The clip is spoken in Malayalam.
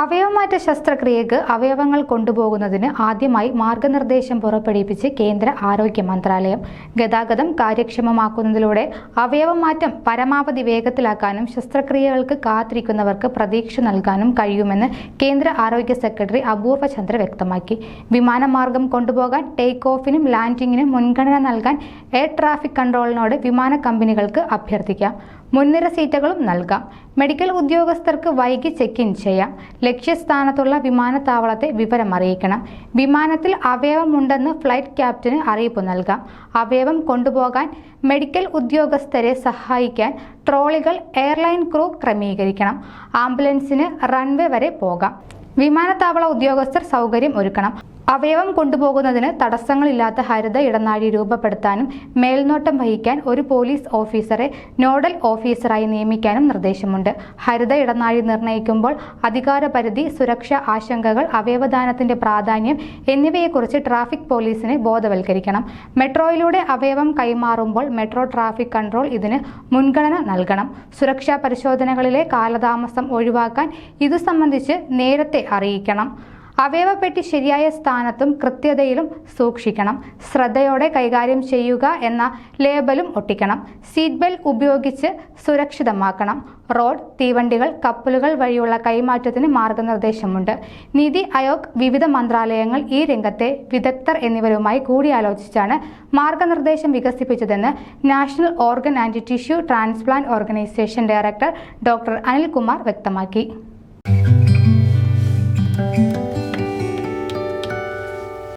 അവയവമാറ്റ ശസ്ത്രക്രിയക്ക് അവയവങ്ങൾ കൊണ്ടുപോകുന്നതിന് ആദ്യമായി മാർഗനിർദ്ദേശം പുറപ്പെടുവിപ്പിച്ച് കേന്ദ്ര ആരോഗ്യ മന്ത്രാലയം ഗതാഗതം കാര്യക്ഷമമാക്കുന്നതിലൂടെ അവയവമാറ്റം പരമാവധി വേഗത്തിലാക്കാനും ശസ്ത്രക്രിയകൾക്ക് കാത്തിരിക്കുന്നവർക്ക് പ്രതീക്ഷ നൽകാനും കഴിയുമെന്ന് കേന്ദ്ര ആരോഗ്യ സെക്രട്ടറി അപൂർവ ചന്ദ്ര വ്യക്തമാക്കി. വിമാനമാർഗം കൊണ്ടുപോകാൻ ടേക്ക് ഓഫിനും ലാൻഡിങ്ങിനും മുൻഗണന നൽകാൻ എയർ ട്രാഫിക് കൺട്രോളിനോട് വിമാന കമ്പനികൾക്ക് അഭ്യർത്ഥിക്കാം. മുൻനിര സീറ്റുകളും നൽകാം. മെഡിക്കൽ ഉദ്യോഗസ്ഥർക്ക് വൈകി ചെക്ക് ഇൻ ചെയ്യാം. ലക്ഷ്യസ്ഥാനത്തുള്ള വിമാനത്താവളത്തെ വിവരം അറിയിക്കണം. വിമാനത്തിൽ അവയവമുണ്ടെന്ന് ഫ്ലൈറ്റ് ക്യാപ്റ്റന് അറിയിപ്പ് നൽകാം. അവയവം കൊണ്ടുപോകാൻ മെഡിക്കൽ ഉദ്യോഗസ്ഥരെ സഹായിക്കാൻ ട്രോളികൾ എയർലൈൻ ക്രൂ ക്രമീകരിക്കണം. ആംബുലൻസിന് റൺവേ വരെ പോകാം. വിമാനത്താവള ഉദ്യോഗസ്ഥർ സൗകര്യം ഒരുക്കണം. അവയവം കൊണ്ടുപോകുന്നതിന് തടസ്സങ്ങളില്ലാത്ത ഹരിത ഇടനാഴി രൂപപ്പെടുത്താനും മേൽനോട്ടം വഹിക്കാൻ ഒരു പോലീസ് ഓഫീസറെ നോഡൽ ഓഫീസറായി നിയമിക്കാനും നിർദ്ദേശമുണ്ട്. ഹരിത ഇടനാഴി നിർണയിക്കുമ്പോൾ അധികാരപരിധി സുരക്ഷാ ആശങ്കകൾ അവയവദാനത്തിന്റെ പ്രാധാന്യം എന്നിവയെക്കുറിച്ച് ട്രാഫിക് പോലീസിനെ ബോധവൽക്കരിക്കണം. മെട്രോയിലൂടെ അവയവം കൈമാറുമ്പോൾ മെട്രോ ട്രാഫിക് കൺട്രോൾ ഇതിന് മുൻഗണന നൽകണം. സുരക്ഷാ പരിശോധനകളിലെ കാലതാമസം ഒഴിവാക്കാൻ ഇതു സംബന്ധിച്ച് നേരത്തെ അറിയിക്കണം. അവയവപ്പെട്ടി ശരിയായ സ്ഥാനത്തും കൃത്യതയിലും സൂക്ഷിക്കണം. ശ്രദ്ധയോടെ കൈകാര്യം ചെയ്യുക എന്ന ലേബലും ഒട്ടിക്കണം. സീറ്റ് ബെൽറ്റ് ഉപയോഗിച്ച് സുരക്ഷിതമാക്കണം. റോഡ് തീവണ്ടികൾ കപ്പലുകൾ വഴിയുള്ള കൈമാറ്റത്തിന് മാർഗനിർദ്ദേശമുണ്ട്. നീതി ആയോഗ് വിവിധ മന്ത്രാലയങ്ങൾ ഈ രംഗത്തെ വിദഗ്ധർ എന്നിവരുമായി കൂടിയാലോചിച്ചാണ് മാർഗനിർദ്ദേശം വികസിപ്പിച്ചതെന്ന് national organ and tissue transplant organisation director doctor Anil Kumar വ്യക്തമാക്കി.